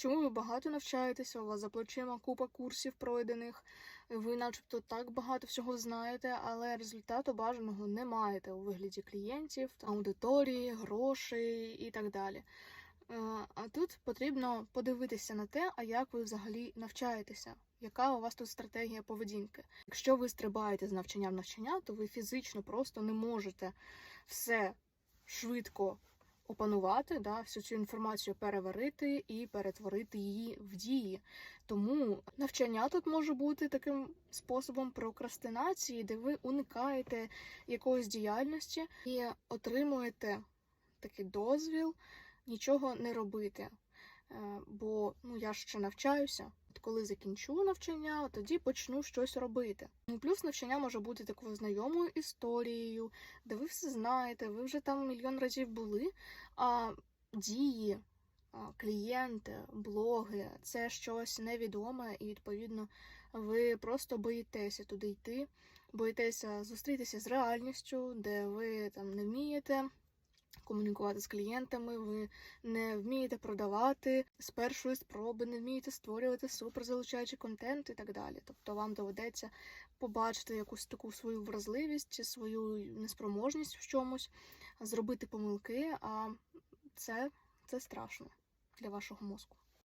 Чому ви багато навчаєтеся? У вас за плечима купа курсів пройдених, ви, начебто, так багато всього знаєте, але результату бажаного не маєте у вигляді клієнтів, аудиторії, грошей і так далі. Е, А тут потрібно подивитися на те, а як ви взагалі навчаєтеся, яка у вас тут стратегія поведінки. Якщо ви стрибаєте з навчання в навчання, то ви фізично просто не можете все швидко опанувати, да, всю цю інформацію переварити і перетворити її в дії. Тому навчання тут може бути таким способом прокрастинації, де ви уникаєте якоїсь діяльності і отримуєте такий дозвіл нічого не робити. Е, Бо ну я ще навчаюся. Коли закінчу навчання, тоді почну щось робити. Ну, плюс навчання може бути такою знайомою історією, де ви все знаєте, ви вже там мільйон разів були. А дії, клієнти, блоги це щось невідоме, і відповідно ви просто боїтеся туди йти, боїтеся зустрітися з реальністю, де ви там не вмієте комунікувати з клієнтами, ви не вмієте продавати з першої спроби, не вмієте створювати суперзалучаючий контент і так далі. Тобто вам доведеться побачити якусь таку свою вразливість, свою неспроможність в чомусь, зробити помилки, а це, це страшно для вашого мозку.